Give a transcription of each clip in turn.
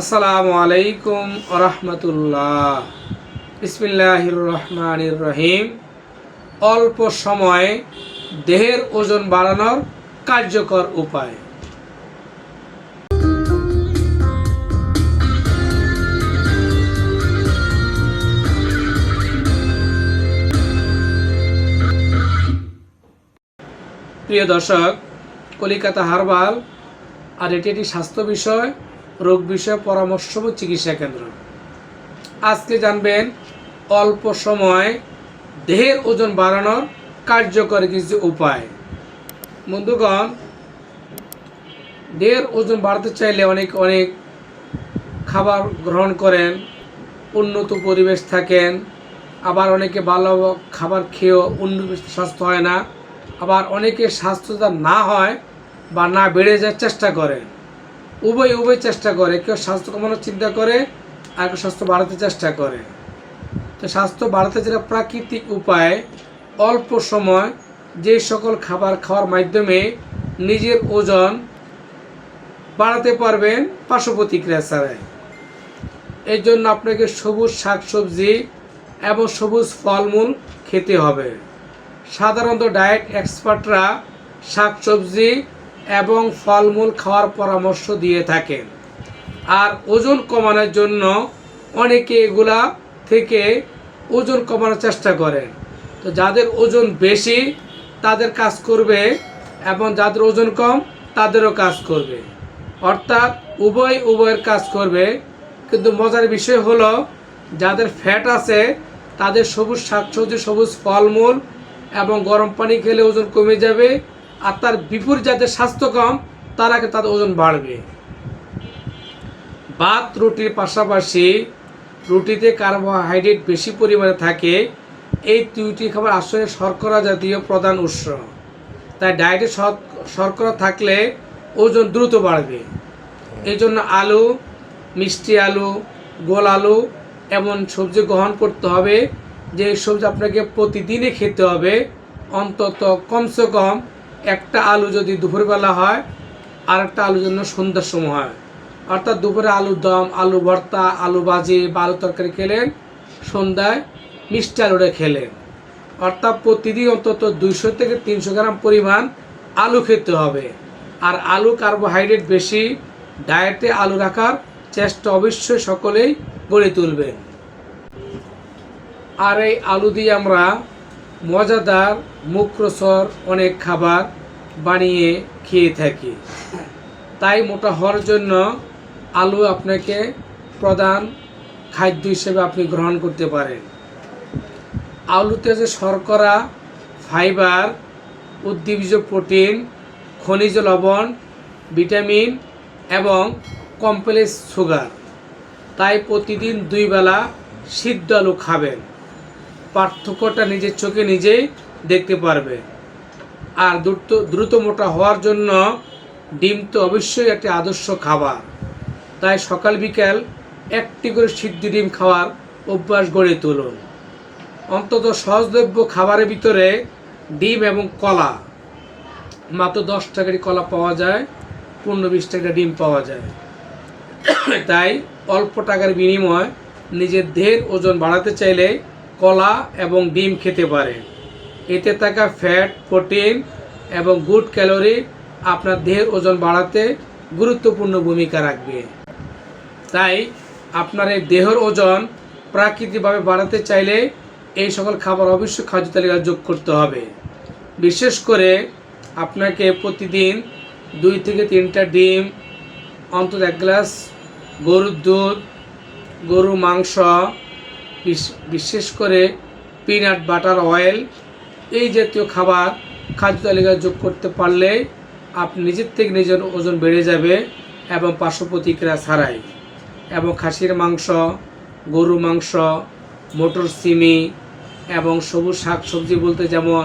আসসালামু আলাইকুম রহমতুল্লাহ ইসমিল্লাহির রহমানির রহিম অল্প সময়ে দেহের ওজন বাড়ানোর কার্যকর উপায়। প্রিয় দর্শক, কলিকাতা হারবাল আর এটি একটি স্বাস্থ্য বিষয় রোগ বিষয় পরামর্শ ও চিকিৎসা কেন্দ্র। আজকে জানবেন, অল্প সময় দেহের ওজন বাড়ানোর কার্যকরী কিছু উপায়। বন্ধুগণ, দেহের ওজন বাড়াতে চাইলে অনেক অনেক খাবার গ্রহণ করেন, উন্নত পরিবেশ থাকেন, আবার অনেকে ভালো খাবার খেয়েও উন্নত স্বাস্থ্য হয় না, আবার অনেকে স্বাস্থ্যতা না হয় বা না বেড়ে যাওয়ার চেষ্টা করেন। উভয় উভয় চেষ্টা করে। কেউ স্বাস্থ্য কমানোর চিন্তা করে, আর কেউ স্বাস্থ্য বাড়াতে চেষ্টা করে। তো স্বাস্থ্য বাড়াতে যেটা প্রাকৃতিক উপায়, অল্প সময় যে সকল খাবার খাওয়ার মাধ্যমে নিজের ওজন বাড়াতে পারবেন পার্শ্ব প্রতিক্রিয়া ছাড়াই। এর জন্য আপনাকে সবুজ শাকসবজি এবং সবুজ ফলমূল খেতে হবে। সাধারণত ডায়েট এক্সপার্টরা শাকসবজি এবং ফলমূল খাওয়ার পরামর্শ দিয়ে থাকেন। আর ওজন কমানোর জন্য অনেকে এগুলা থেকে ওজন কমানোর চেষ্টা করেন। তো যাদের ওজন বেশি, তাদের কাজ করবে এবং যাদের ওজন কম, তাদেরও কাজ করবে। অর্থাৎ উভয় উভয়ের কাজ করবে। কিন্তু মজার বিষয় হলো, যাদের ফ্যাট আছে, তাদের সবুজ শাকসবজি, সবুজ ফলমূল এবং গরম পানি খেলে ওজন কমে যাবে। আর তার বিপরীত যাদের স্বাস্থ্য কম, তারা তাদের ওজন বাড়বে। ভাত রুটির পাশাপাশি রুটিতে কার্বোহাইড্রেট বেশি পরিমাণে থাকে। এই দুইটি খাবার আসলে শর্করা জাতীয় প্রধান উৎস। তাই ডায়েটে শর্করা থাকলে ওজন দ্রুত বাড়বে। এই জন্য আলু, মিষ্টি আলু, গোল আলু এমন সবজি গ্রহণ করতে হবে। যে সবজি আপনাকে প্রতিদিনই খেতে হবে, অন্তত কমসে কম একটা আলু যদি দুপুরবেলা হয় আর একটা আলু জন্য সন্ধ্যার সময় হয়। অর্থাৎ দুপুরে আলুর দম, আলু ভর্তা, আলু ভাজি বা আলু তরকারি খেলেন সন্ধ্যায় মিষ্টি আলুটা খেলেন অর্থাৎ প্রতিদিন অন্তত দুইশো থেকে তিনশো গ্রাম পরিমাণ আলু খেতে হবে। আর আলু কার্বোহাইড্রেট বেশি, ডায়েটে আলু রাখার চেষ্টা অবশ্যই সকলেই গড়ে তুলবেন। আর এই আলু দিয়ে আমরা মজাদার মুখরসর অনেক খাবার বানিয়ে খেয়ে থাকি। তাই মোটা হওয়ার জন্য আলু আপনাকে প্রধান খাদ্য হিসেবে আপনি গ্রহণ করতে পারেন। আলুতে যে শর্করা, ফাইবার, উদ্ভিজ্জ প্রোটিন, খনিজ লবণ, ভিটামিন এবং কমপ্লেক্স সুগার। তাই প্রতিদিন দুই বেলা সিদ্ধ আলু খাবেন। পার্থক্যটা নিজের চোখে নিজেই দেখতে পারবে। আর দ্রুত দ্রুত মোটা হওয়ার জন্য ডিম তো অবশ্যই একটি আদর্শ খাবার। তাই সকাল বিকেল একটি করে সিদ্ধ ডিম খাওয়ার অভ্যাস গড়ে তুলুন। অন্তত সহজলভ্য খাবারের ভিতরে ডিম এবং কলা। মাত্র দশ টাকারই কলা পাওয়া যায়, পনেরো বিশ টাকা ডিম পাওয়া যায়। তাই অল্প টাকার বিনিময় নিজের দেহের ওজন বাড়াতে চাইলে কলা এবং ডিম খেতে পারে। এতে থাকা ফ্যাট প্রোটিন এবং গুড ক্যালোরি আপনার দেহের ওজন বাড়াতে গুরুত্বপূর্ণ ভূমিকা রাখবে। তাই আপনার এই দেহের ওজন প্রাকৃতিকভাবে বাড়াতে চাইলে এই সকল খাবার অবশ্যই খাদ্য তালিকা যোগ করতে হবে। বিশেষ করে আপনাকে প্রতিদিন দুই থেকে তিনটা ডিম, অন্তত এক গ্লাস গরুর দুধ গরু মাংস বিশেষ করে পিনাট বাটার অয়েল এই জাতীয় খাবার খাদ্য তালিকায় যোগ করতে পারলে আপনি নিজের থেকে নিজের ওজন বেড়ে যাবে এবং পার্শ্ব প্রতিক্রিয়া ছাড়াই। এবং খাসির মাংস গরু মাংস, মটর সিমি এবং সবুজ শাক সবজি বলতে যেমন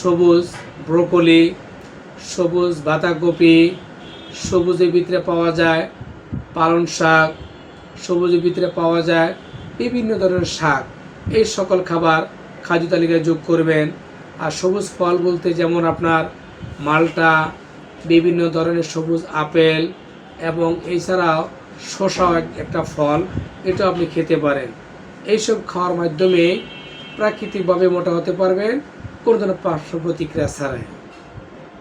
সবুজ ব্রোকলি, সবুজ বাঁধাকপি, সবুজের ভিতরে পাওয়া যায় পালং শাক, সবুজের ভিতরে পাওয়া যায় বিভিন্ন ধরনের শাক। এই সকল খাবার খাদ্য তালিকায় যোগ করবেন। আর সবুজ ফল বলতে যেমন আপনার মালটা, বিভিন্ন ধরনের সবুজ আপেল এবং এছাড়াও শসাও একটা ফল এটা আপনি খেতে পারেন। এইসব খাওয়ার মাধ্যমে প্রাকৃতিকভাবে মোটা হতে পারবেন, কোনো ধরনের পার্শ্ব প্রতিক্রিয়া ছাড়াই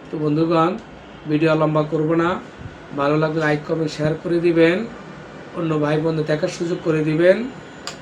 তো বন্ধুগণ, ভিডিও লম্বা করব না। ভালো লাগলে লাইক কমেন্ট শেয়ার করে দিবেন। অন্য ভাই বোনদের দেখার সুযোগ করে দিবেন।